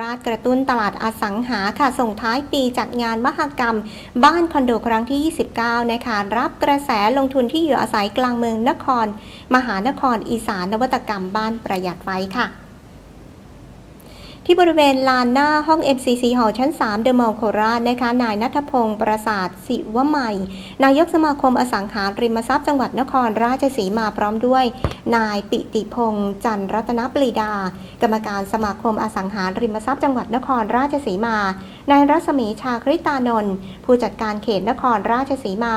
ราชกระตุ้นตลาดอสังหาค่ะส่งท้ายปีจัดงานมหกรรม บ้านคอนโดครั้งที่ 29 นะคะรับกระแสลงทุนที่อยู่อาศัยกลางเมืองนคร มหานครอีสานนวัตกรรมบ้านประหยัดไฟค่ะ ที่บริเวณลานหน้าห้อง MCC หอชั้น 3 เดอะมอลล์โคราชนะคะ นายนัทพงศ์ประสาทศิวใหม่ นายกสมาคมอสังหาริมทรัพย์จังหวัดนครราชสีมาพร้อมด้วย นายปิติพงษ์จันรัตนปรีดา กรรมการสมาคมอสังหาริมทรัพย์จังหวัดนครราชสีมา นายรัศมีชาคริตานนท์ผู้จัดการเขตนครราชสีมา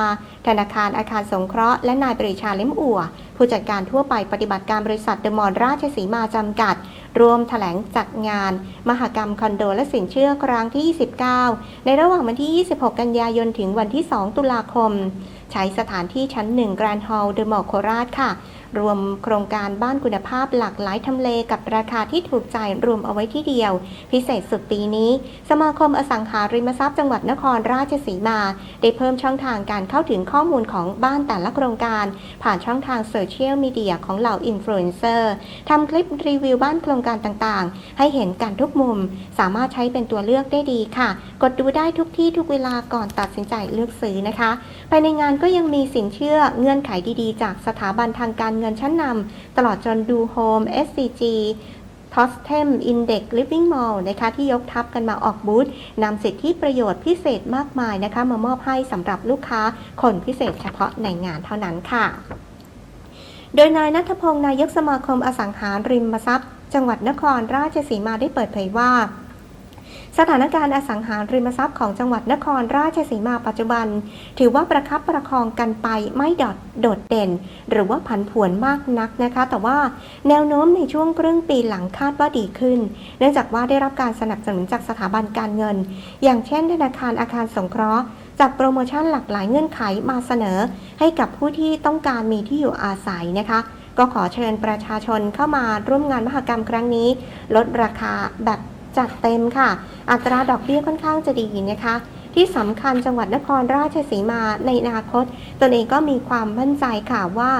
ธนาคารอาคารสงเคราะห์และนายปรีชาเล่มอั่วผู้จัดการทั่วไปปฏิบัติการบริษัทเดอะมอลล์ราชสีมาจำกัด รวมแถลงจัดงาน มหกรรมคอนโดและสินเชื่อครั้งที่ 29 ในระหว่างวันที่ 26 กันยายนถึงวันที่ 2 ตุลาคม ใช้สถานที่ชั้น 1 แกรนด์ฮอลล์เดอะมอลล์โคราชค่ะ รวมโครงการบ้านคุณภาพหลากหลายทำเลกับราคาที่ถูกใจรวมเอาไว้ที่เดียว พิเศษสุดปีนี้ สมาคมอสังหาริมทรัพย์จังหวัดนครราชสีมา ได้เพิ่มช่องทางการเข้าถึงข้อมูลของบ้านแต่ละโครงการ ผ่านช่องทางโซเชียลมีเดียของเหล่าอินฟลูเอนเซอร์ทำคลิปรีวิวบ้านโครงการต่างๆ ให้เห็นกันทุกมุม สามารถใช้เป็นตัวเลือกได้ดีค่ะ กดดูได้ทุกที่ทุกเวลาก่อนตัดสินใจเลือกซื้อนะคะภายในงานก็ยังมีสินเชื่อเงื่อนไขดีๆ จากสถาบันทางการเงินชั้นนำตลอดจนดูโฮม SCG ทอสเทมอินเด็กลิฟวิ่งมอลนะคะที่ยกทัพกันมาออกบูธนำสิทธิประโยชน์พิเศษมากมายนะคะ มามอบให้สำหรับลูกค้าคนพิเศษเฉพาะในงานเท่านั้นค่ะ โดยนายนัทพงศ์นายกสมาคมอสังหาริมทรัพย์ จังหวัดนครราชสีมาได้เปิดเผยว่า สถานการณ์อสังหาริมทรัพย์ของจังหวัดนครราชสีมาปัจจุบัน ถือว่าประคับประคองกันไปไม่ดอดโดดเด่น หรือว่าผันผวนมากนักนะคะ แต่ว่าแนวโน้มในช่วงครึ่งปีหลังคาดว่าดีขึ้น เนื่องจากว่าได้รับการสนับสนุนจากสถาบันการเงิน อย่างเช่น ธนาคารอาคารสงเคราะห์จัดโปรโมชั่นหลากหลายเงื่อนไขมาเสนอ ให้กับผู้ที่ต้องการมีที่อยู่อาศัยนะคะก็ขอเชิญประชาชนเข้ามาร่วมงานมหกรรมครั้งนี้ ลดราคาแบบ จัดเต็มค่ะ อัตราดอกเบี้ยค่อนข้างจะดีนะคะ ที่สำคัญจังหวัดนครราชสีมาในอนาคตตนเองก็มีความมั่นใจค่ะว่า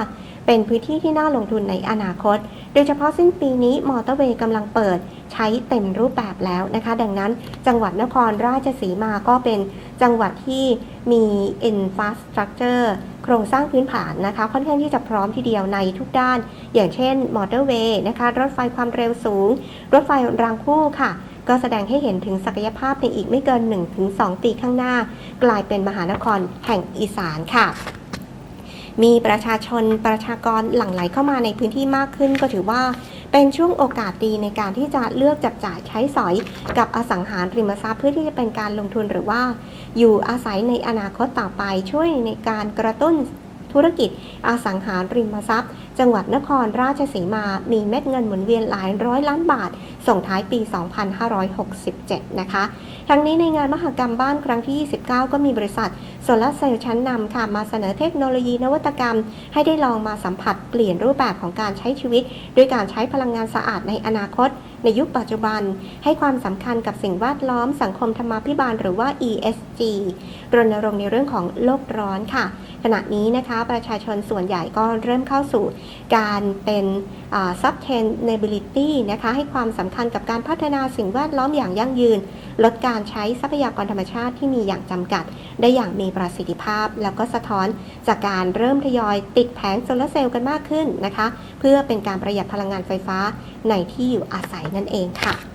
เป็นพื้นที่ที่น่าลงทุนในอนาคต โดยเฉพาะสิ้นปีนี้มอเตอร์เวย์กำลังเปิดใช้เต็มรูปแบบแล้วนะคะ ดังนั้นจังหวัดนครราชสีมาก็เป็นจังหวัดที่มี infrastructure โครงสร้างพื้นฐานนะคะ ค่อนข้างที่จะพร้อมทีเดียวในทุกด้าน อย่างเช่นมอเตอร์เวย์นะคะ รถไฟความเร็วสูง รถไฟรางคู่ค่ะก็แสดงให้เห็นถึงศักยภาพในอีกไม่เกิน 1-2 ปีข้างหน้า กลายเป็นมหานครแห่งอีสานค่ะ มีประชาชนประชากรหลั่งไหลเข้ามาในพื้นที่มากขึ้น ก็ถือว่าเป็นช่วงโอกาสดีในการที่จะเลือกจับจ่ายใช้สอยกับอสังหาริมทรัพย์เพื่อที่จะเป็นการลงทุนหรือว่า อยู่อาศัยในอนาคตต่อไปช่วยในการกระตุ้นธุรกิจอสังหาริมทรัพย์ จังหวัดนครราชสีมา มีเม็ดเงินหมุนเวียนหลายร้อยล้านบาท ส่งท้ายปี 2567 นะคะ ทั้งนี้ในงานมหกรรมบ้านครั้งที่ 29 ก็มีบริษัทโซลาเซลล์ชั้นนำค่ะ มาเสนอเทคโนโลยีนวัตกรรม ให้ได้ลองมาสัมผัสเปลี่ยนรูปแบบของการใช้ชีวิต ด้วยการใช้พลังงานสะอาดในอนาคต ในยุคปัจจุบัน ให้ความสำคัญกับสิ่งแวดล้อมสังคมธรรมาภิบาลหรือว่า ESG รณรงค์ในเรื่องของโลกร้อนค่ะ ขณะนี้นะคะ ประชาชนส่วนใหญ่ก็เริ่มเข้าสู่การเป็น sustainability นะคะให้ความสำคัญกับการพัฒนาสิ่งแวดล้อมอย่างยั่งยืน ลดการใช้ทรัพยากรธรรมชาติที่มีอย่างจำกัด ได้อย่างมีประสิทธิภาพ แล้วก็สะท้อนจากการเริ่มทยอยติดแผงโซลาร์เซลล์กันมากขึ้นนะคะ เพื่อเป็นการประหยัดพลังงานไฟฟ้าในที่อยู่อาศัยนั่นเองค่ะ